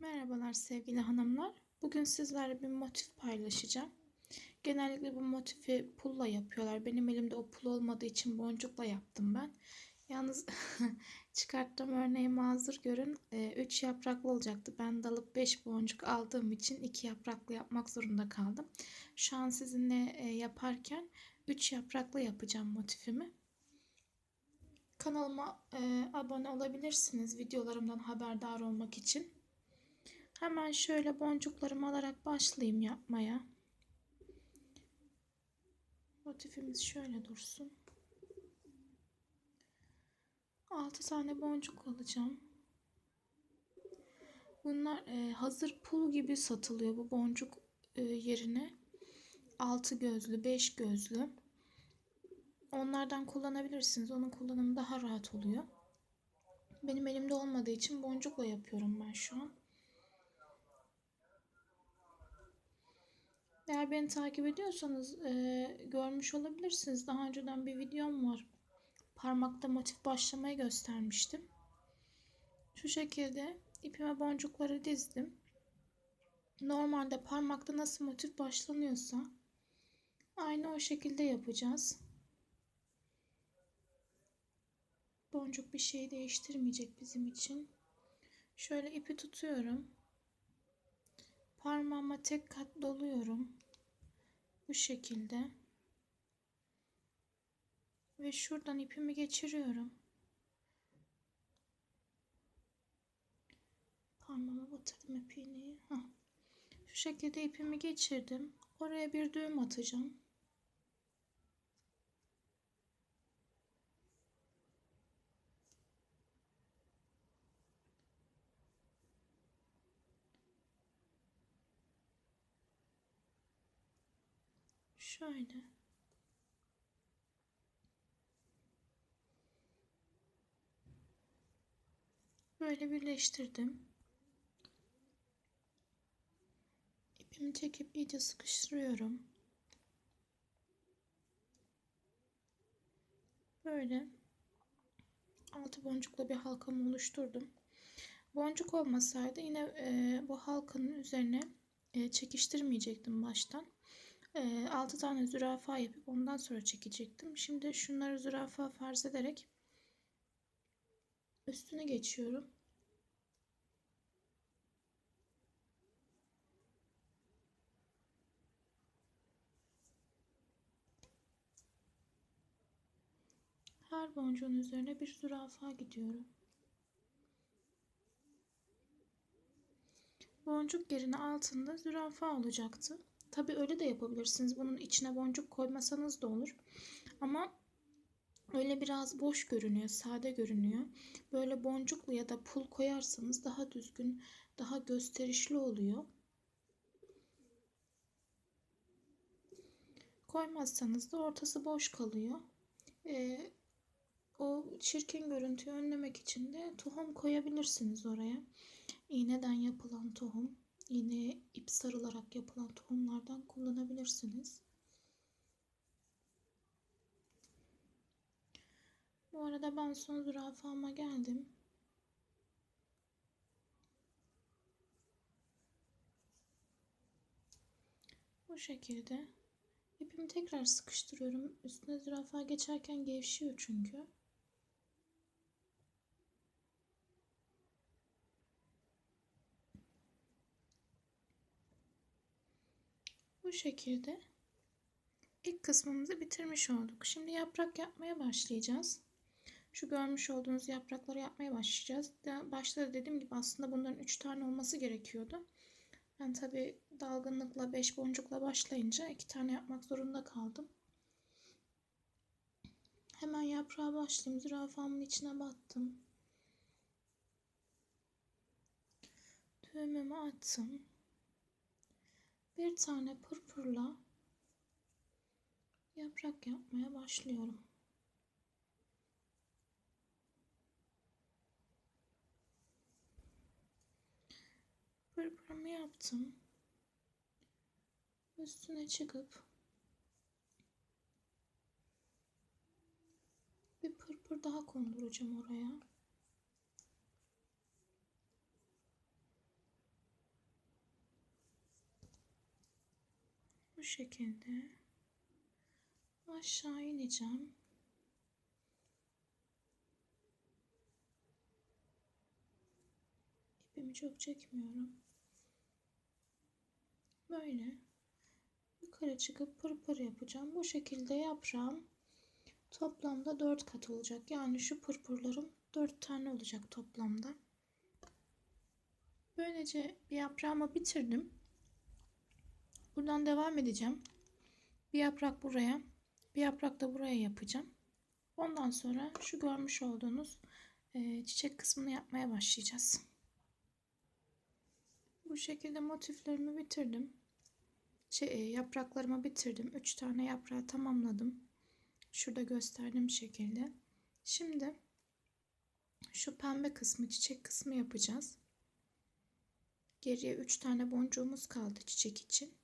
Merhabalar sevgili hanımlar. Bugün sizlerle bir motif paylaşacağım. Genellikle bu motifi pulla yapıyorlar. Benim elimde o pul olmadığı için boncukla yaptım ben. Yalnız çıkarttığım örneği mazur görün. 3 yapraklı olacaktı. Ben dalıp 5 boncuk aldığım için 2 yapraklı yapmak zorunda kaldım. Şu an sizinle e, yaparken 3 yapraklı yapacağım motifimi. Kanalıma e, abone olabilirsiniz videolarımdan haberdar olmak için. Hemen şöyle boncuklarımı alarak başlayayım yapmaya. Motifimiz şöyle dursun. 6 tane boncuk alacağım. Bunlar e, hazır pul gibi satılıyor bu boncuk e, yerine. 6 gözlü, 5 gözlü. Onlardan kullanabilirsiniz. Onun kullanımı daha rahat oluyor. Benim elimde olmadığı için boncukla yapıyorum ben şu an. Eğer beni takip ediyorsanız e, görmüş olabilirsiniz. Daha önceden bir videom var. Parmakta motif başlamayı göstermiştim. Şu şekilde ipime boncukları dizdim. Normalde parmakta nasıl motif başlanıyorsa aynı o şekilde yapacağız. Boncuk bir şey değiştirmeyecek bizim için. Şöyle ipi tutuyorum. Parmağıma tek kat doluyorum. Bu şekilde. Ve şuradan ipimi geçiriyorum. Parmağıma batırdım ip iğneyi. Heh. Şu şekilde ipimi geçirdim. Oraya bir düğüm atacağım. Şöyle. Böyle birleştirdim. İpimi çekip iyice sıkıştırıyorum. Böyle altı boncukla bir halkamı oluşturdum. Boncuk olmasaydı yine e, bu halkanın üzerine e, çekiştirmeyecektim baştan. 6 ee, tane zürafa yapıp ondan sonra çekecektim. Şimdi şunları zürafa farz ederek üstüne geçiyorum. Her boncuğun üzerine bir zürafa gidiyorum. Boncuk yerine altında zürafa olacaktı. Tabi öyle de yapabilirsiniz. Bunun içine boncuk koymasanız da olur. Ama öyle biraz boş görünüyor, sade görünüyor. Böyle boncuklu ya da pul koyarsanız daha düzgün, daha gösterişli oluyor. Koymazsanız da ortası boş kalıyor. Ee, o çirkin görüntüyü önlemek için de tohum koyabilirsiniz oraya. İğneden yapılan tohum iğneye ip sarılarak yapılan tohumlardan kullanabilirsiniz. Bu arada ben son zürafama geldim. Bu şekilde ipimi tekrar sıkıştırıyorum. Üstüne zürafa geçerken gevşiyor çünkü. Bu şekilde ilk kısmımızı bitirmiş olduk. Şimdi yaprak yapmaya başlayacağız. Şu görmüş olduğunuz yaprakları yapmaya başlayacağız. Başta da dediğim gibi aslında bunların 3 tane olması gerekiyordu. Ben tabi dalgınlıkla 5 boncukla başlayınca 2 tane yapmak zorunda kaldım. Hemen yaprağa başlayayım. Zürafamın içine battım. Düğümümü attım bir tane pırpırla yaprak yapmaya başlıyorum. Pırpırımı yaptım. Üstüne çıkıp bir pırpır daha konduracağım oraya. Şekilde aşağı ineceğim. İpimi çok çekmiyorum. Böyle yukarı çıkıp pırpır yapacağım. Bu şekilde yaprağım toplamda 4 kat olacak. Yani şu pırpırlarım 4 tane olacak toplamda. Böylece bir yaprağımı bitirdim. Buradan devam edeceğim. Bir yaprak buraya, bir yaprak da buraya yapacağım. Ondan sonra şu görmüş olduğunuz e, çiçek kısmını yapmaya başlayacağız. Bu şekilde motiflerimi bitirdim. Şey, e, yapraklarımı bitirdim. 3 tane yaprağı tamamladım. Şurada gösterdiğim şekilde. Şimdi şu pembe kısmı, çiçek kısmı yapacağız. Geriye 3 tane boncuğumuz kaldı çiçek için.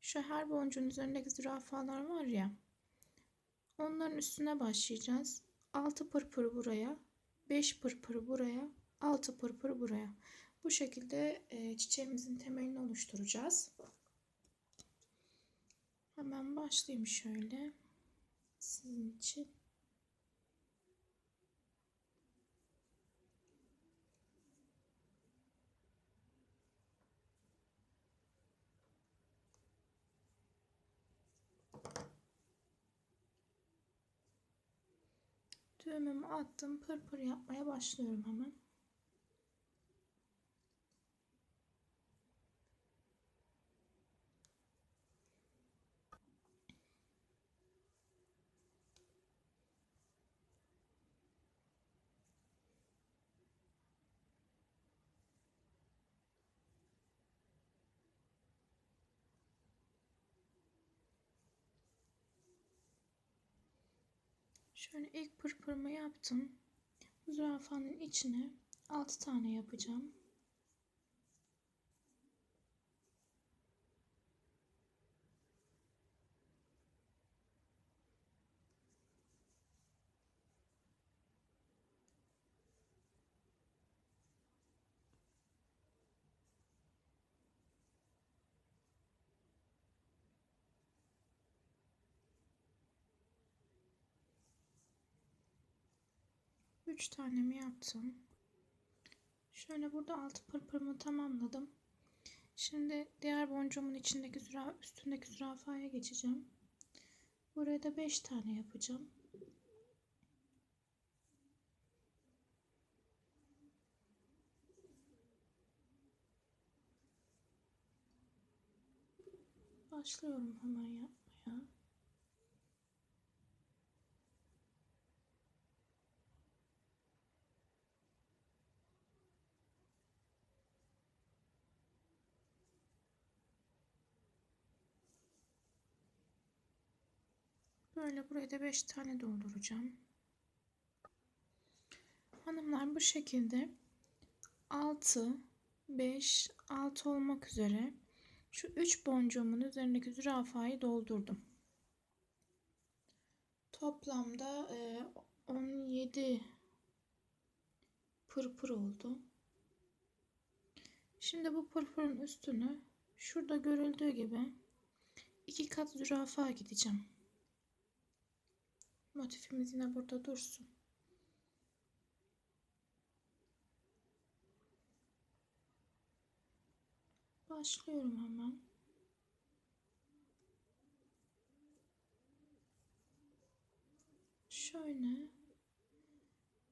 Şu her boncuğun üzerindeki zürafalar var ya. Onların üstüne başlayacağız. 6 pırpır buraya, 5 pırpır buraya, 6 pırpır buraya. Bu şekilde e, çiçeğimizin temelini oluşturacağız. Hemen başlayayım şöyle sizin için. Düğümümü attım. Pırpır yapmaya başlıyorum hemen. Şöyle ilk pırpırımı yaptım. Zürafanın içine 6 tane yapacağım. Üç tanemi yaptım. Şöyle burada altı pırpırımı tamamladım. Şimdi diğer boncuğumun içindeki züra üstündeki zürafaya geçeceğim. Buraya da 5 tane yapacağım. Başlıyorum hemen yapmaya. Böyle buraya da 5 tane dolduracağım. Hanımlar bu şekilde 6, 5, 6 olmak üzere şu 3 boncuğumun üzerindeki zürafayı doldurdum. Toplamda 17 pırpır oldu. Şimdi bu pırpırın üstünü şurada görüldüğü gibi iki kat zürafa gideceğim. Motifimiz yine burada dursun. Başlıyorum hemen. Şöyle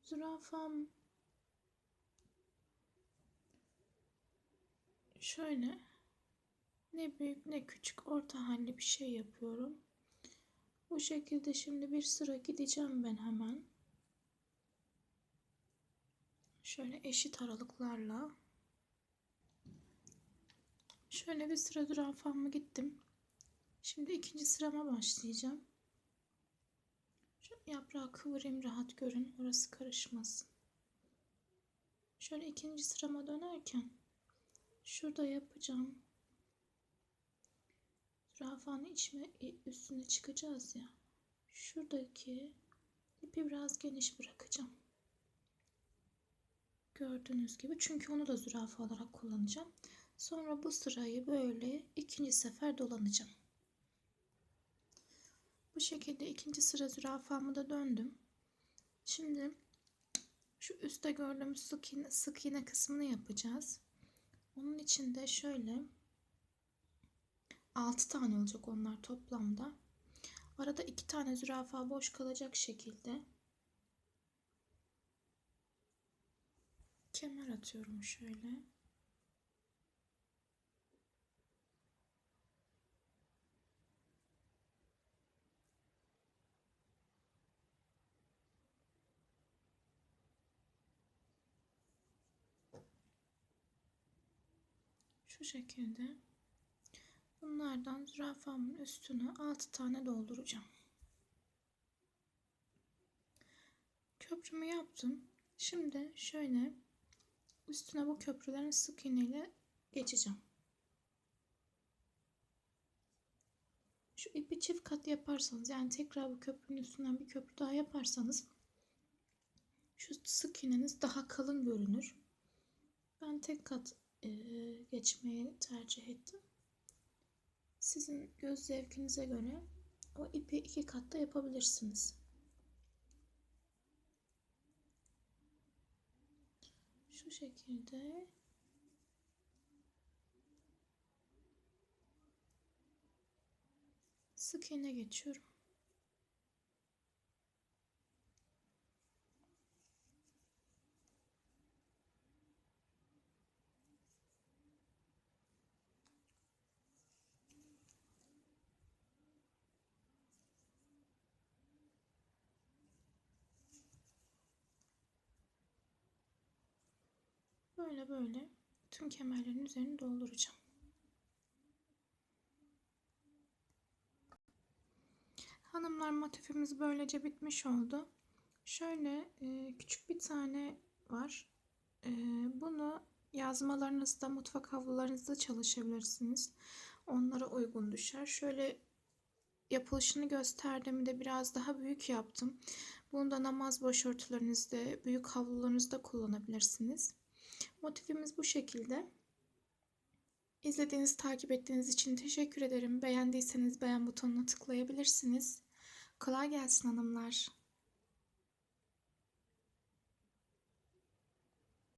zürafam şöyle ne büyük ne küçük orta halli bir şey yapıyorum. Bu şekilde şimdi bir sıra gideceğim ben hemen. Şöyle eşit aralıklarla. Şöyle bir sıra zürafamı gittim. Şimdi ikinci sırama başlayacağım. Şu yaprağı kıvırayım rahat görün. Orası karışmasın. Şöyle ikinci sırama dönerken şurada yapacağım. Zürafanın içme üstüne çıkacağız ya. Şuradaki ipi biraz geniş bırakacağım. Gördüğünüz gibi çünkü onu da zürafa olarak kullanacağım. Sonra bu sırayı böyle ikinci sefer dolanacağım. Bu şekilde ikinci sıra zürafamı da döndüm. Şimdi şu üstte gördüğümüz sık iğne, sık iğne kısmını yapacağız. Onun için de şöyle 6 tane olacak onlar toplamda. Arada 2 tane zürafa boş kalacak şekilde kemer atıyorum şöyle. Şu şekilde bunlardan zürafamın üstüne 6 tane dolduracağım. Köprümü yaptım. Şimdi şöyle üstüne bu köprülerin sık iğne ile geçeceğim. Şu ipi çift kat yaparsanız yani tekrar bu köprünün üstünden bir köprü daha yaparsanız şu sık iğneniz daha kalın görünür. Ben tek kat e, geçmeyi tercih ettim. Sizin göz zevkinize göre o ipi iki katta yapabilirsiniz. Şu şekilde sık iğne geçiyorum. Böyle böyle tüm kemerlerin üzerini dolduracağım. Hanımlar motifimiz böylece bitmiş oldu. Şöyle e, küçük bir tane var. E, bunu yazmalarınızda, mutfak havlularınızda çalışabilirsiniz. Onlara uygun düşer. Şöyle yapılışını gösterdiğimde biraz daha büyük yaptım. Bunu da namaz başörtülerinizde, büyük havlularınızda kullanabilirsiniz. Motifimiz bu şekilde. İzlediğiniz, takip ettiğiniz için teşekkür ederim. Beğendiyseniz beğen butonuna tıklayabilirsiniz. Kolay gelsin hanımlar.